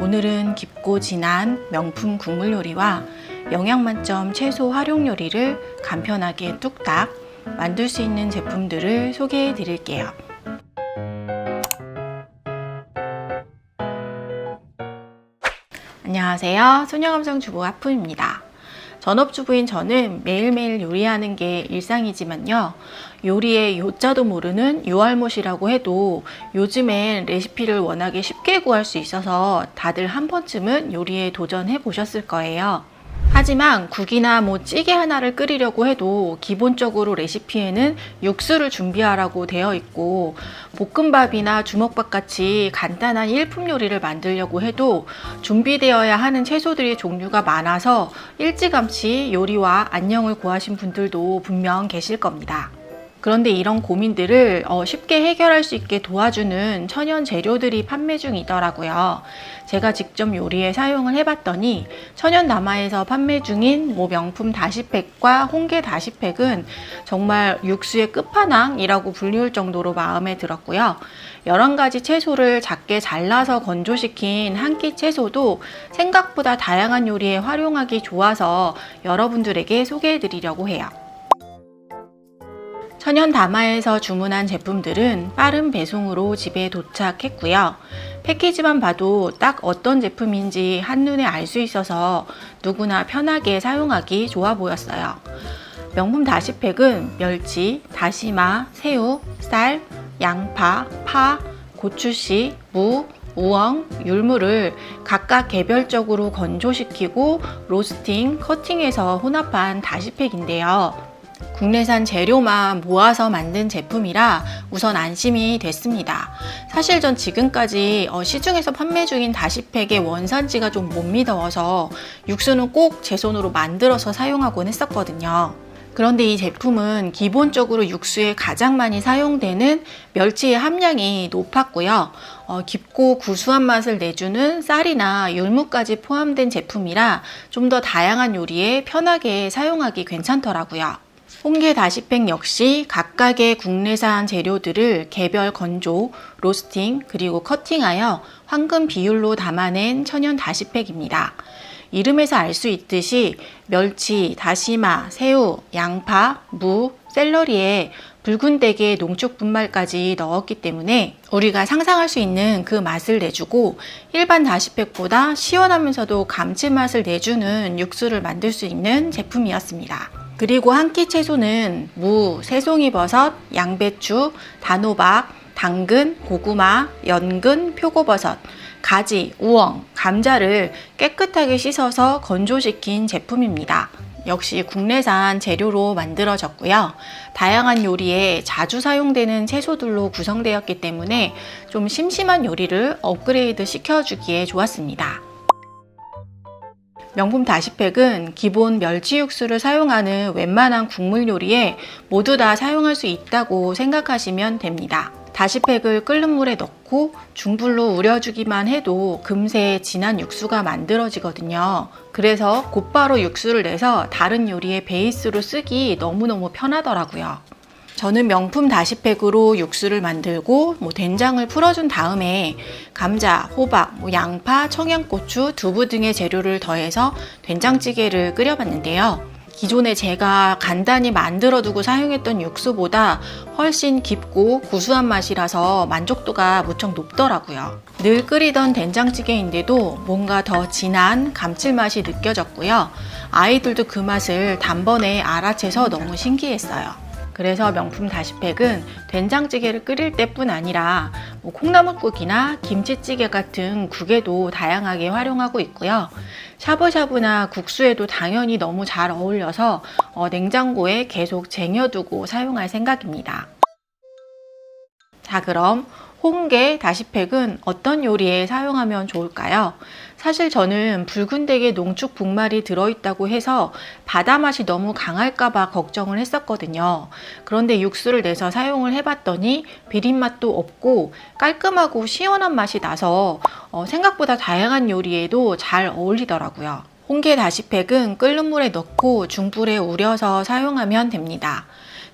오늘은 깊고 진한 명품 국물 요리와 영양 만점 채소 활용 요리를 간편하게 뚝딱 만들 수 있는 제품들을 소개해 드릴게요. 안녕하세요. 소녀감성 주부 하품입니다. 전업주부인 저는 매일매일 요리하는 게 일상이지만요. 요리의 요자도 모르는 요알못이라고 해도 요즘엔 레시피를 워낙에 쉽게 구할 수 있어서 다들 한 번쯤은 요리에 도전해 보셨을 거예요. 하지만 국이나 뭐 찌개 하나를 끓이려고 해도 기본적으로 레시피에는 육수를 준비하라고 되어 있고 볶음밥이나 주먹밥 같이 간단한 일품 요리를 만들려고 해도 준비되어야 하는 채소들의 종류가 많아서 일찌감치 요리와 안녕을 구하신 분들도 분명 계실 겁니다. 그런데 이런 고민들을 어, 쉽게 해결할 수 있게 도와주는 천연 재료들이 판매 중이더라고요. 제가 직접 요리에 사용을 해봤더니 천연 남아에서 판매 중인 뭐 명품 다시팩과 홍게 다시팩은 정말 육수의 끝판왕이라고 불리울 정도로 마음에 들었고요. 여러 가지 채소를 작게 잘라서 건조시킨 한 끼 채소도 생각보다 다양한 요리에 활용하기 좋아서 여러분들에게 소개해 드리려고 해요. 천연 다마에서 주문한 제품들은 빠른 배송으로 집에 도착했고요. 패키지만 봐도 딱 어떤 제품인지 한눈에 알 수 있어서 누구나 편하게 사용하기 좋아 보였어요. 명품 다시팩은 멸치, 다시마, 새우, 쌀, 양파, 파, 고추씨, 무, 우엉, 율무를 각각 개별적으로 건조시키고 로스팅, 커팅해서 혼합한 다시팩인데요. 국내산 재료만 모아서 만든 제품이라 우선 안심이 됐습니다. 사실 전 지금까지 어, 시중에서 판매 중인 다시팩의 원산지가 좀 못 믿어서 육수는 꼭 제 손으로 만들어서 사용하곤 했었거든요. 그런데 이 제품은 기본적으로 육수에 가장 많이 사용되는 멸치의 함량이 높았고요. 어, 깊고 구수한 맛을 내주는 쌀이나 율무까지 포함된 제품이라 좀 더 다양한 요리에 편하게 사용하기 괜찮더라고요. 홍게 다시팩 역시 각각의 국내산 재료들을 개별 건조, 로스팅, 그리고 커팅하여 황금 비율로 담아낸 천연 다시팩입니다. 이름에서 알 수 있듯이 멸치, 다시마, 새우, 양파, 무, 샐러리에 붉은 대게 농축 분말까지 넣었기 때문에 우리가 상상할 수 있는 그 맛을 내주고 일반 다시팩보다 시원하면서도 감칠맛을 내주는 육수를 만들 수 있는 제품이었습니다. 그리고 한 끼 채소는 무, 새송이버섯, 양배추, 단호박, 당근, 고구마, 연근, 표고버섯, 가지, 우엉, 감자를 깨끗하게 씻어서 건조시킨 제품입니다. 역시 국내산 재료로 만들어졌고요. 다양한 요리에 자주 사용되는 채소들로 구성되었기 때문에 좀 심심한 요리를 업그레이드 시켜주기에 좋았습니다. 명품 다시팩은 기본 멸치 육수를 사용하는 웬만한 국물 요리에 모두 다 사용할 수 있다고 생각하시면 됩니다. 다시팩을 끓는 물에 넣고 중불로 우려주기만 해도 금세 진한 육수가 만들어지거든요. 그래서 곧바로 육수를 내서 다른 요리의 베이스로 쓰기 너무너무 편하더라고요. 저는 명품 다시팩으로 육수를 만들고 뭐 된장을 풀어준 다음에 감자, 호박, 뭐 양파, 청양고추, 두부 등의 재료를 더해서 된장찌개를 끓여봤는데요. 기존에 제가 간단히 만들어 두고 사용했던 육수보다 훨씬 깊고 구수한 맛이라서 만족도가 무척 높더라고요. 늘 끓이던 된장찌개인데도 뭔가 더 진한 감칠맛이 느껴졌고요. 아이들도 그 맛을 단번에 알아채서 너무 신기했어요. 그래서 명품 다시팩은 된장찌개를 끓일 때뿐 아니라 뭐 콩나물국이나 김치찌개 같은 국에도 다양하게 활용하고 있고요. 샤브샤브나 국수에도 당연히 너무 잘 어울려서 어, 냉장고에 계속 쟁여두고 사용할 생각입니다. 자, 그럼 홍게 다시팩은 어떤 요리에 사용하면 좋을까요? 사실 저는 붉은 댁에 농축 분말이 들어있다고 해서 바다 맛이 너무 강할까봐 걱정을 했었거든요. 그런데 육수를 내서 사용을 해봤더니 비린 맛도 없고 깔끔하고 시원한 맛이 나서 어, 생각보다 다양한 요리에도 잘 어울리더라고요. 홍게 다시팩은 끓는 물에 넣고 중불에 우려서 사용하면 됩니다.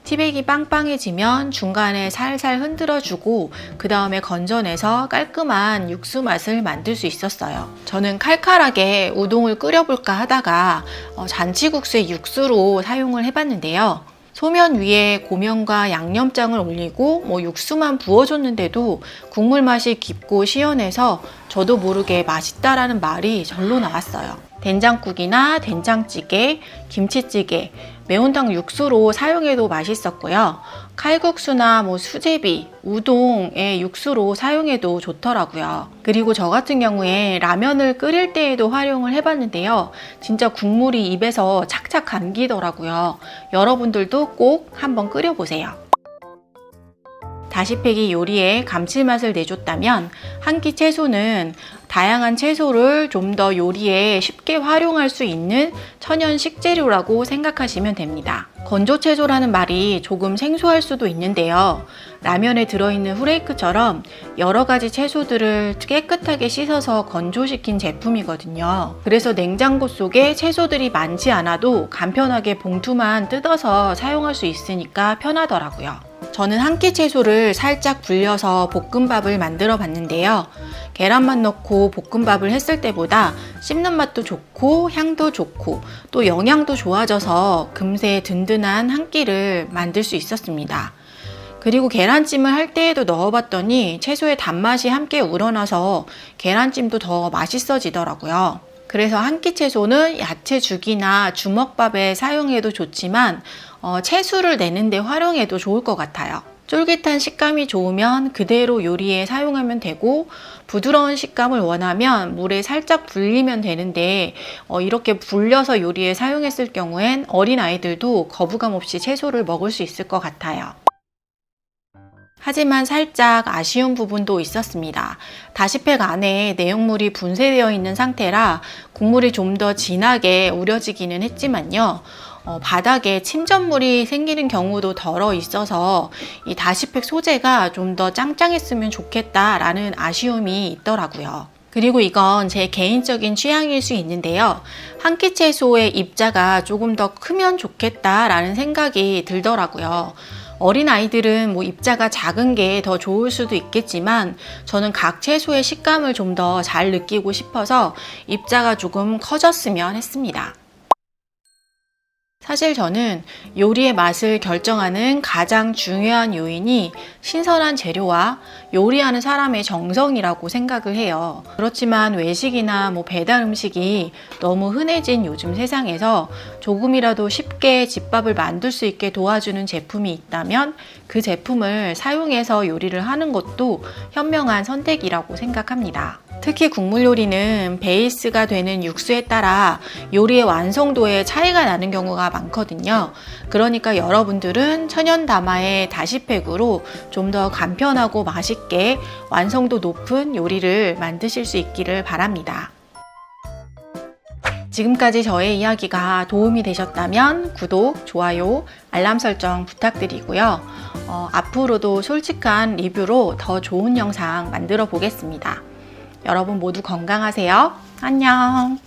티백이 빵빵해지면 중간에 살살 흔들어주고 그 다음에 건져내서 깔끔한 육수 맛을 만들 수 있었어요. 저는 칼칼하게 우동을 끓여볼까 하다가 어, 잔치국수의 육수로 사용을 해봤는데요. 소면 위에 고명과 양념장을 올리고 뭐 육수만 부어줬는데도 국물 맛이 깊고 시원해서 저도 모르게 맛있다라는 말이 절로 나왔어요. 된장국이나 된장찌개, 김치찌개, 매운탕 육수로 사용해도 맛있었고요. 칼국수나 뭐 수제비, 우동의 육수로 사용해도 좋더라고요. 그리고 저 같은 경우에 라면을 끓일 때에도 활용을 해봤는데요. 진짜 국물이 입에서 착착 감기더라고요. 여러분들도 꼭 한번 끓여보세요. 다시팩이 요리에 감칠맛을 내줬다면 한 끼 채소는 다양한 채소를 좀 더 요리에 쉽게 활용할 수 있는 천연 식재료라고 생각하시면 됩니다. 건조 채소라는 말이 조금 생소할 수도 있는데요. 라면에 들어있는 후레이크처럼 여러 가지 채소들을 깨끗하게 씻어서 건조시킨 제품이거든요. 그래서 냉장고 속에 채소들이 많지 않아도 간편하게 봉투만 뜯어서 사용할 수 있으니까 편하더라고요. 저는 한 끼 채소를 살짝 불려서 볶음밥을 만들어 봤는데요. 계란만 넣고 볶음밥을 했을 때보다 씹는 맛도 좋고 향도 좋고 또 영양도 좋아져서 금세 든든한 한 끼를 만들 수 있었습니다. 그리고 계란찜을 할 때에도 넣어봤더니 채소의 단맛이 함께 우러나서 계란찜도 더 맛있어지더라고요. 그래서 한 끼 채소는 야채 죽이나 주먹밥에 사용해도 좋지만 어, 채수를 내는데 활용해도 좋을 것 같아요. 쫄깃한 식감이 좋으면 그대로 요리에 사용하면 되고 부드러운 식감을 원하면 물에 살짝 불리면 되는데 어, 이렇게 불려서 요리에 사용했을 경우엔 어린 아이들도 거부감 없이 채소를 먹을 수 있을 것 같아요. 하지만 살짝 아쉬운 부분도 있었습니다. 다시팩 안에 내용물이 분쇄되어 있는 상태라 국물이 좀 더 진하게 우려지기는 했지만요. 어, 바닥에 침전물이 생기는 경우도 덜어 있어서 이 다시팩 소재가 좀 더 짱짱했으면 좋겠다라는 아쉬움이 있더라고요. 그리고 이건 제 개인적인 취향일 수 있는데요. 한 끼 채소의 입자가 조금 더 크면 좋겠다라는 생각이 들더라고요. 어린 아이들은 뭐 입자가 작은 게 더 좋을 수도 있겠지만 저는 각 채소의 식감을 좀 더 잘 느끼고 싶어서 입자가 조금 커졌으면 했습니다. 사실 저는 요리의 맛을 결정하는 가장 중요한 요인이 신선한 재료와 요리하는 사람의 정성이라고 생각을 해요. 그렇지만 외식이나 뭐 배달 음식이 너무 흔해진 요즘 세상에서 조금이라도 쉽게 집밥을 만들 수 있게 도와주는 제품이 있다면 그 제품을 사용해서 요리를 하는 것도 현명한 선택이라고 생각합니다. 특히 국물 요리는 베이스가 되는 육수에 따라 요리의 완성도에 차이가 나는 경우가 많거든요. 그러니까 여러분들은 천연 다마의 다시팩으로 좀 더 간편하고 맛있게 완성도 높은 요리를 만드실 수 있기를 바랍니다. 지금까지 저의 이야기가 도움이 되셨다면 구독, 좋아요, 알람 설정 부탁드리고요. 어, 앞으로도 솔직한 리뷰로 더 좋은 영상 만들어 보겠습니다. 여러분 모두 건강하세요. 안녕.